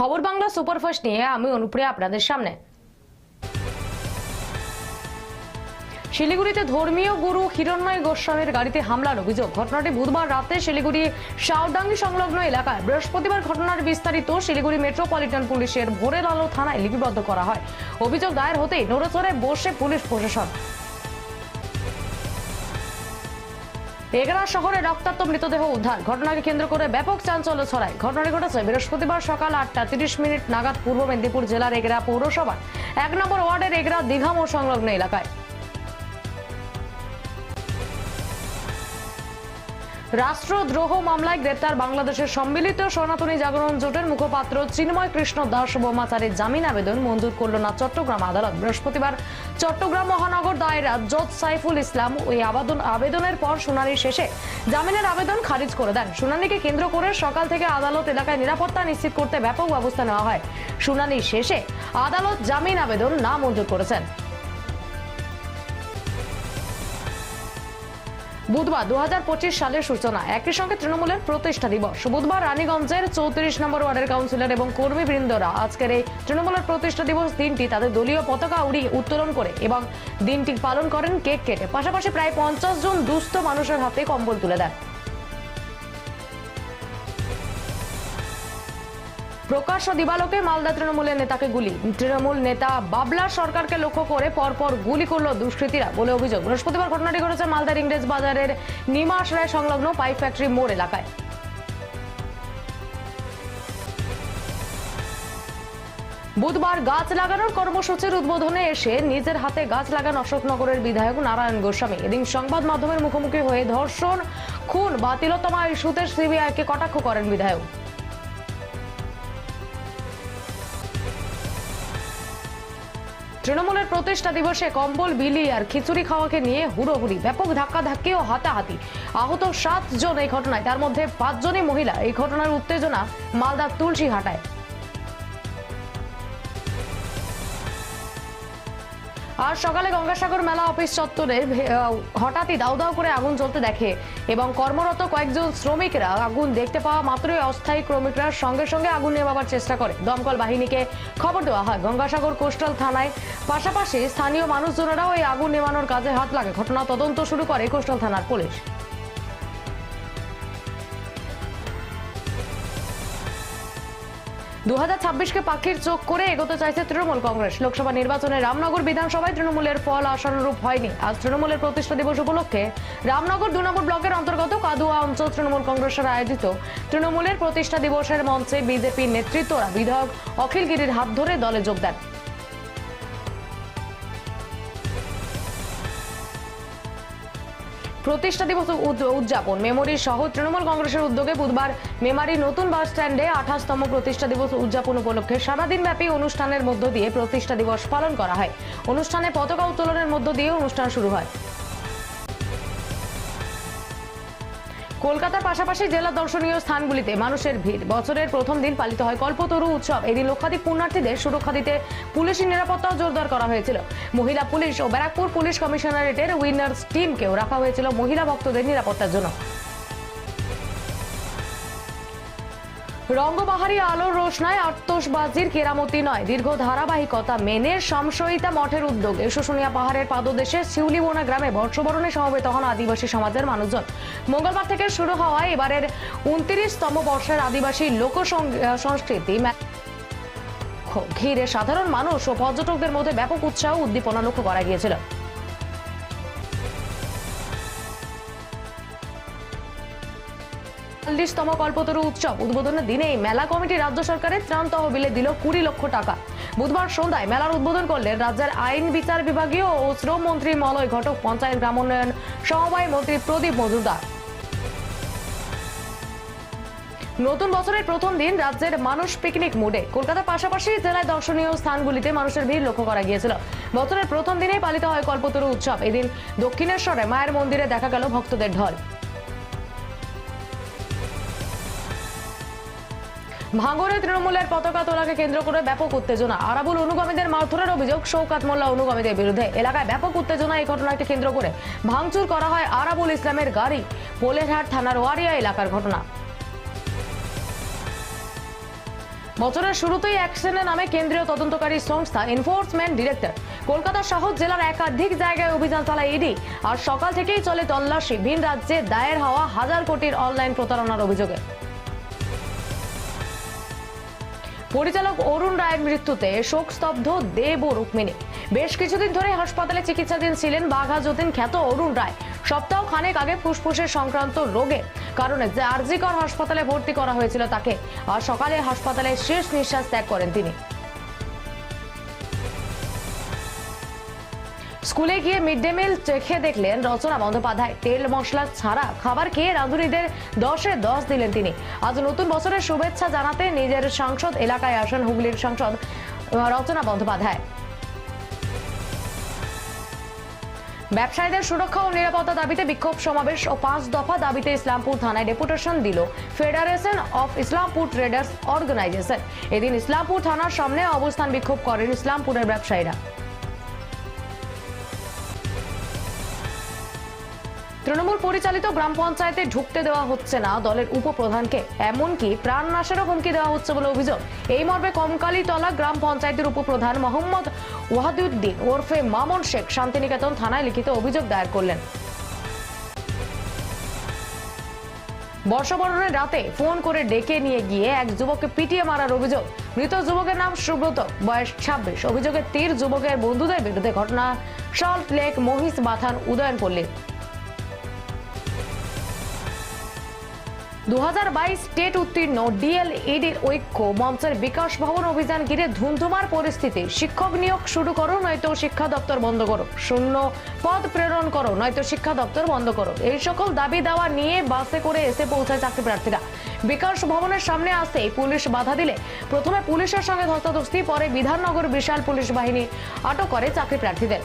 ঘোষ নিয়ে আমি অনুপ্রিয়া আপনাদের সামনে। শিলিগুড়িতে ধর্মীয় গুরু হিরণ্ময় গোস্বামীর গাড়িতে হামলার অভিযোগ। ঘটনাটি বুধবার রাতে শিলিগুড়ি শাওডাঙ্গি সংলগ্ন এলাকায়। বৃহস্পতিবার ঘটনার বিস্তারিত শিলিগুড়ি মেট্রোপলিটন পুলিশের ভোরের আলো থানায় লিপিবদ্ধ করা হয়। অভিযোগ দায়ের হতেই নড়েচড়ে বসে পুলিশ প্রশাসন। এগরা শহরে রক্তাক্ত মৃতদেহ উদ্ধার। ঘটনাকে কেন্দ্র করে ব্যাপক চাঞ্চল্য ছড়ায়। ঘটনাটি ঘটেছে বৃহস্পতিবার সকাল আটটা তিরিশ মিনিট নাগাদ পূর্ব মেদিনীপুর জেলার এগরা পৌরসভার। এক নম্বর ওয়ার্ডের এগরা দীঘা ও সংলগ্ন এলাকায়। রাষ্ট্রদ্রোহ মামলায় গ্রেপ্তার বাংলাদেশের সম্মিলিত সনাতনী জাগরণ জোটের মুখপাত্র চিন্ময় কৃষ্ণ দাস বোমাচারের জামিন আবেদন মঞ্জুর করল না চট্টগ্রাম আদালত। বৃহস্পতিবার চট্টগ্রাম মহানগর দায়রা জজ সাইফুল ইসলাম ওই আবেদন আবেদনের পর শুনানি শেষে জামিনের আবেদন খারিজ করে দেন। শুনানিকে কেন্দ্র করে সকাল থেকে আদালত এলাকায় নিরাপত্তা নিশ্চিত করতে ব্যাপক ব্যবস্থা নেওয়া হয়। শুনানি শেষে আদালত জামিন আবেদন না মঞ্জুর করেছেন। বুধবার দু হাজার পঁচিশ সালের সূচনা। একই সঙ্গে তৃণমূলের প্রতিষ্ঠা দিবস। বুধবার রানীগঞ্জের চৌত্রিশ নম্বর ওয়ার্ডের কাউন্সিলর এবং কর্মীবৃন্দরা আজকের এই তৃণমূলের প্রতিষ্ঠা দিবস দিনটি তাদের দলীয় পতাকা উড়িয়ে উত্তোলন করে এবং দিনটি পালন করেন কেক কেটে। পাশাপাশি প্রায় পঞ্চাশ জন দুস্থ মানুষের হাতে কম্বল তুলে দেন। প্রকাশ্য দিবালোকে মালদা তৃণমূলের নেতাকে গুলি। তৃণমূল নেতা বাবলা সরকারকে লক্ষ্য করে পরপর গুলি করল দুষ্কৃতীরা বলে অভিযোগ। বৃহস্পতিবার ঘটনাটি ঘটেছে মালদার ইংরেজ বাজারের নিমাস রায় সংলগ্ন পাইপ ফ্যাক্টরি মোড় এলাকায়। বুধবার গাছ লাগানোর কর্মসূচির উদ্বোধনে এসে নিজের হাতে গাছ লাগান অশোকনগরের বিধায়ক নারায়ণ গোস্বামী। এদিন সংবাদ মাধ্যমের মুখোমুখি হয়ে ধর্ষণ, খুন বা ইস্যুতে সিবিআইকে কটাক্ষ করেন বিধায়ক। তৃণমূলের প্রতিষ্ঠা দিবসে কম্বল, বিলি আর খিচুড়ি খাওয়াকে নিয়ে হুড়োহুড়ি, ব্যাপক ধাক্কাধাক্কি ও হাতাহাতি। আহত সাতজন এই ঘটনায়, তার মধ্যে পাঁচজনই মহিলা। এই ঘটনার উত্তেজনা মালদার তুলসী হাটায় আর সকালে গঙ্গাসাগর মেলা অফিস চত্বরে হঠাৎই দাউ দাউ করে আগুন জ্বলতে দেখে এবং কর্মরত কয়েকজন শ্রমিকরা আগুন দেখতে পাওয়া মাত্রই অস্থায়ী ক্রমিকরা সঙ্গে সঙ্গে আগুন নেভাবার চেষ্টা করে। দমকল বাহিনীকে খবর দেওয়া হয়, গঙ্গাসাগর কোস্টাল থানায়। পাশাপাশি স্থানীয় মানুষজনেরাও এই আগুন নেভানোর কাজে হাত লাগে। ঘটনা তদন্ত শুরু করে কোস্টাল থানার পুলিশ। দু ছাব্বিশকে পাখির চোখ করে এগোতে চাইছে তৃণমূল কংগ্রেস। লোকসভা নির্বাচনে রামনগর বিধানসভায় তৃণমূলের ফল আশানুরূপ হয়নি। আজ তৃণমূলের প্রতিষ্ঠা দিবস উপলক্ষে রামনগর দু নম্বর ব্লকের অন্তর্গত কাদুয়া অঞ্চল তৃণমূল কংগ্রেসের আয়োজিত তৃণমূলের প্রতিষ্ঠা দিবসের মঞ্চে বিজেপির নেতৃত্বরা বিধায়ক অখিল গিরির হাত ধরে দলে যোগ দেন। প্রতিষ্ঠা দিবস উদ- উদযাপন। মেমোরি সহ তৃণমূল কংগ্রেসের উদ্যোগে বুধবার মেমারি নতুন বাস স্ট্যান্ডে আঠাশতম প্রতিষ্ঠা দিবস উদযাপন উপলক্ষে সারাদিন ব্যাপী অনুষ্ঠানের মধ্য দিয়ে প্রতিষ্ঠা দিবস পালন করা হয়। অনুষ্ঠানে পতাকা উত্তোলনের মধ্য দিয়ে অনুষ্ঠান শুরু হয়। কলকাতার পাশাপাশি জেলা দর্শনীয় স্থানগুলিতে মানুষের ভিড়। বছরের প্রথম দিন পালিত হয় কল্পতরু উৎসব। এদিন লক্ষাধিক পুণ্যার্থীদের সুরক্ষা দিতে পুলিশের নিরাপত্তাও জোরদার করা হয়েছিল। মহিলা পুলিশ ও ব্যারাকপুর পুলিশ কমিশনারেটের উইনার্স টিমকেও রাখা হয়েছিল মহিলা ভক্তদের নিরাপত্তার জন্য। রঙ্গবাহারি আলোর রোশনায় আত্মসবাজির কেরামতি নয়। দীর্ঘ ধারাবাহিকতা মেনে সংশয়িতা মঠের উদ্যোগে শুশুনিয়া পাহাড়ের পাদদেশে শিউলিবোনা গ্রামে বর্ষবরণে সমবেত হন আদিবাসী সমাজের মানুষজন। মঙ্গলবার থেকে শুরু হওয়ায় এবারের উনত্রিশতম বর্ষের আদিবাসী লোক সংস্কৃতি ঘিরে সাধারণ মানুষ ও পর্যটকদের মধ্যে ব্যাপক উৎসাহ উদ্দীপনা লক্ষ্য করা গিয়েছিল। চল্লিশতম কল্পতরু উৎসব। উদ্বোধনের দিনেই মেলা কমিটি রাজ্য সরকারের ত্রাণ তহবিলে দিল কুড়ি লক্ষ টাকা। বুধবার সন্ধ্যায় মেলার উদ্বোধন করলেন রাজ্যের আইন, বিচার বিভাগীয় ও শ্রম মন্ত্রী মলয় ঘটক, পঞ্চায়েত গ্রাম উন্নয়ন সমবায় মন্ত্রী প্রদীপ মজুমদার। নতুন বছরের প্রথম দিন রাজ্যের মানুষ পিকনিক মুডে। কলকাতার পাশাপাশি জেলায় দর্শনীয় স্থানগুলিতে মানুষের ভিড় লক্ষ্য করা গিয়েছিল। বছরের প্রথম দিনেই পালিত হয় কল্পতরু উৎসব। এদিন দক্ষিণেশ্বরে মায়ের মন্দিরে দেখা গেল ভক্তদের ঢল। ভাঙড়ে তৃণমূলের পতাকা তোলাকে কেন্দ্র করে ব্যাপক উত্তেজনা। আরাবুল অনুগামীদের মারধরের অভিযোগ শৌকাত মোল্লা অনুগামীদের বিরুদ্ধে। এলাকায় ব্যাপক উত্তেজনা এই ঘটনাকে কেন্দ্র করে। ভাঙচুর করা হয় আরাবুল ইসলামের গাড়ি, পোলেরহাট থানার ওয়ারিয়া এলাকার ঘটনা। বছরের শুরুতেই অ্যাকশনের নামে কেন্দ্রীয় তদন্তকারী সংস্থা এনফোর্সমেন্ট ডিরেক্টর। কলকাতা সহ জেলার একাধিক জায়গায় অভিযান চালায় ইডি। আর সকাল থেকেই চলে তল্লাশি। ভিন রাজ্যে দায়ের হওয়া হাজার কোটির অনলাইন প্রতারণার অভিযোগে। পরিচালক অরুণ রায়ের মৃত্যুতে শোকস্তব্ধ দেব ও রুক্মিণী। বেশ কিছুদিন ধরে হাসপাতালে চিকিৎসাধীন ছিলেন বাঘা যতীন খ্যাত অরুণ রায়। সপ্তাহ খানেক আগে ফুসফুসের সংক্রান্ত রোগে কারণে আরজিকর হাসপাতালে ভর্তি করা হয়েছিল তাকে। আর সকালে হাসপাতালে শেষ নিঃশ্বাস ত্যাগ করেন তিনি। স্কুলে গিয়ে মিড ডে মিল চেখে দেখলেন রচনা বন্দ্যোপাধ্যায়। তেল, মশলা ছাড়া খাবার খেয়ে রাঁধুনিদের দশে দশ দিলেন তিনি। আজ নতুন বছরের শুভেচ্ছা জানাতে নিজের সংসদ এলাকায় আসেন হুগলির সাংসদ রচনা বন্দ্যোপাধ্যায়। ব্যবসায়ীদের সুরক্ষা ও নিরাপত্তা দাবিতে বিক্ষোভ সমাবেশ ও পাঁচ দফা দাবিতে ইসলামপুর থানায় ডেপুটেশন দিল federation of Islampur traders organisation. এদিন ইসলামপুর থানার সামনে অবস্থান বিক্ষোভ করেন ইসলামপুরের ব্যবসায়ীরা। তৃণমূল পরিচালিত গ্রাম পঞ্চায়েতে ঢুকতে দেওয়া হচ্ছে না। দলের উপপ্রধানকে এমনকি প্রাণ নাশেরও হুমকি দেওয়া হচ্ছে বলে অভিযোগ। এই মর্মে কমকালীতলা গ্রাম পঞ্চায়েতের উপপ্রধান মোহাম্মদ ওয়াহাদুদ্দিন ওরফে মামুন শেখ শান্তিনিকেতন থানায় লিখিত অভিযোগ দায়ের করলেন। বর্ষবরণের রাতে ফোন করে ডেকে নিয়ে গিয়ে এক যুবককে পিটিয়ে মারার অভিযোগ। মৃত যুবকের নাম সুব্রত, বয়স ছাব্বিশ। অভিযোগের তীর যুবকের বন্ধুদের বিরুদ্ধে ঘটনা। সল্ট লেক মহিষ বাথান উদয়নপল্লী। দু স্টেট উত্তীর্ণ ডিএলইডির ঐক্য, মঞ্চের বিকাশ ভবন অভিযান ঘিরে ধুন্ধুমার পরিস্থিতি। শিক্ষক নিয়োগ শুরু করো, নয়তো শিক্ষা দপ্তর বন্ধ করো। শূন্য পদ প্রেরণ করো, নয়তো শিক্ষা দপ্তর বন্ধ করো। এই সকল দাবি দাওয়া নিয়ে বাসে করে এসে পৌঁছায় চাকরি প্রার্থীরা। বিকাশ ভবনের সামনে আসতেই পুলিশ বাধা দিলে। প্রথমে পুলিশের সঙ্গে ধস্তাধস্তি, পরে বিধাননগর বিশাল পুলিশ বাহিনী আটক করে চাকরি প্রার্থীদের।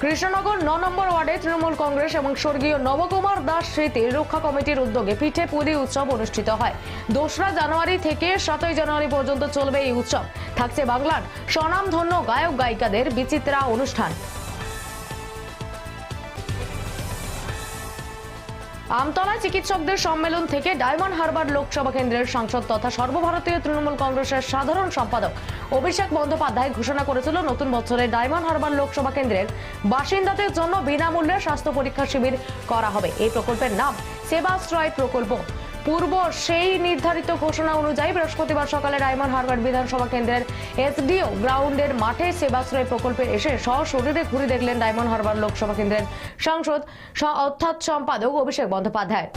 কৃষ্ণনগর ন নম্বর ওয়ার্ডে তৃণমূল কংগ্রেস এবং স্বর্গীয় নবকুমার দাস স্মৃতি রক্ষা কমিটির উদ্যোগে পিঠে পুলি উৎসব অনুষ্ঠিত হয়। দোসরা জানুয়ারি থেকে সাতই জানুয়ারি পর্যন্ত চলবে এই উৎসব। থাকছে বাংলার স্বনামধন্য গায়ক গায়িকাদের বিচিত্রা অনুষ্ঠান। আমতলা চিকিৎসকদের সম্মেলন থেকে ডায়মন্ড হারবার লোকসভা কেন্দ্রের সাংসদ তথা সর্বভারতীয় তৃণমূল কংগ্রেসের সাধারণ সম্পাদক অভিষেক বন্দ্যোপাধ্যায় ঘোষণা করেছিল নতুন বছরে ডায়মন্ড হারবার লোকসভা কেন্দ্রের বাসিন্দাদের জন্য বিনামূল্যে স্বাস্থ্য পরীক্ষা শিবির করা হবে। এই প্রকল্পের নাম সেবাশ্রয় প্রকল্প। পূর্ব সেই নির্ধারিত ঘোষণা অনুযায়ী বৃহস্পতিবার সকালে ডায়মন্ড হারবার বিধানসভা কেন্দ্রের এসডিও গ্রাউন্ডের মাঠে সেবাশ্রয় প্রকল্পে এসে সশরীরে ঘুরে দেখলেন ডায়মন্ড হারবার লোকসভা কেন্দ্রের সাংসদ অর্থাৎ সম্পাদক অভিষেক বন্দ্যোপাধ্যায়।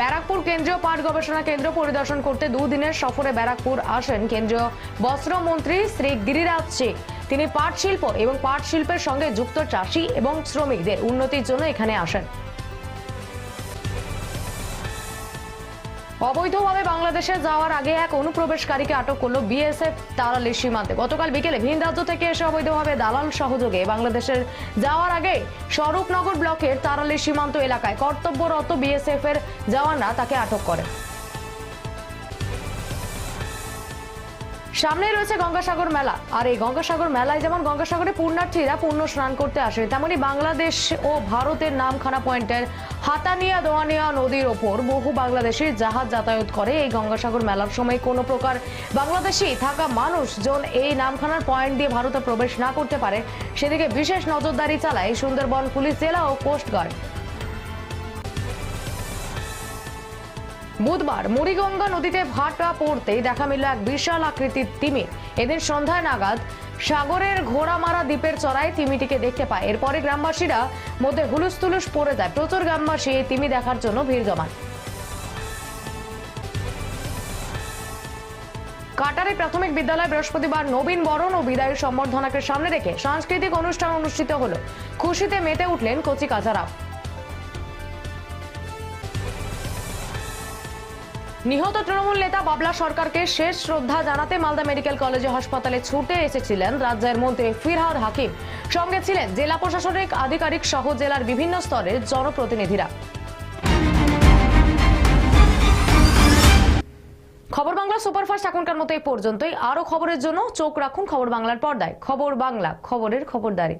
ব্যারাকপুর কেন্দ্রীয় পাট গবেষণা কেন্দ্র পরিদর্শন করতে দুদিনের সফরে ব্যারাকপুর আসেন কেন্দ্রীয় বস্ত্রমন্ত্রী শ্রী গিরিরাজ সিং। তিনি পাট শিল্প এবং পাট শিল্পের সঙ্গে যুক্ত চাষি এবং শ্রমিকদের উন্নতির জন্য এখানে আসেন। অবৈধভাবে বাংলাদেশে যাওয়ার আগে এক অনুপ্রবেশকারীকে আটক করল বিএসএফ তারালি সীমান্তে। গতকাল বিকেলে ভিন রাজ্য থেকে এসে অবৈধভাবে দালাল সহযোগে বাংলাদেশের যাওয়ার আগে স্বরূপনগর ব্লকের তারালি সীমান্ত এলাকায় কর্তব্যরত বিএসএফ এর জওয়ানরা তাকে আটক করে। সামনে রয়েছে গঙ্গাসাগর মেলা। আর এই গঙ্গাসাগর মেলায় যেমন গঙ্গাসাগরে পুণ্যার্থীরা পূর্ণ স্নান করতে আসে তেমনি বাংলাদেশ ও ভারতের নামখানা পয়েন্টের হাতানিয়া দোয়ানিয়া নদীর ওপর বহু বাংলাদেশি জাহাজ যাতায়াত করে। এই গঙ্গাসাগর মেলার সময় কোনো প্রকার বাংলাদেশি থাকা মানুষজন এই নামখানার পয়েন্ট দিয়ে ভারতে প্রবেশ না করতে পারে। সেদিকে বিশেষ নজরদারি চালায় সুন্দরবন পুলিশ জেলা ও কোস্টগার্ড। বুধবার মুড়িগঙ্গা নদীতে ভাটা পড়তেই দেখা মিলল এক বিশাল আকৃতির তিমি এদিন সন্ধ্যায় নাগাদ সাগরের ঘোড়ামারা দ্বীপের চড়াই তিমিটিকে দেখতে পায়। এরপরে গ্রামবাসীরা মধ্যে হুলুস তুলুস পড়ে যায়। প্রচুর গ্রামবাসী এই তিমি দেখার জন্য ভিড় জমান। কাটারে প্রাথমিক বিদ্যালয় বৃহস্পতিবার নবীন বরণ ও বিদায়ী সম্বর্ধনাকে সামনে রেখে সাংস্কৃতিক অনুষ্ঠান অনুষ্ঠিত হলো। খুশিতে মেতে উঠলেন কচি কাচারা নিহত তৃণমূল নেতা বাবলা সরকারকে শেষ শ্রদ্ধা জানাতে মালদা মেডিকেল কলেজে হাসপাতালে ছুটে এসেছিলেন রাজ্যের মন্ত্রী ফিরহাদ হাকিম। সঙ্গে ছিলেন জেলা প্রশাসনিক আধিকারিক সহ জেলার বিভিন্ন স্তরের জনপ্রতিনিধিরা। খবর বাংলা সুপারফাস্ট এখনকার মতো এই পর্যন্তই। আরও খবরের জন্য চোখ রাখুন খবর বাংলার পর্দায়। খবর বাংলা, খবরের খবরদারি।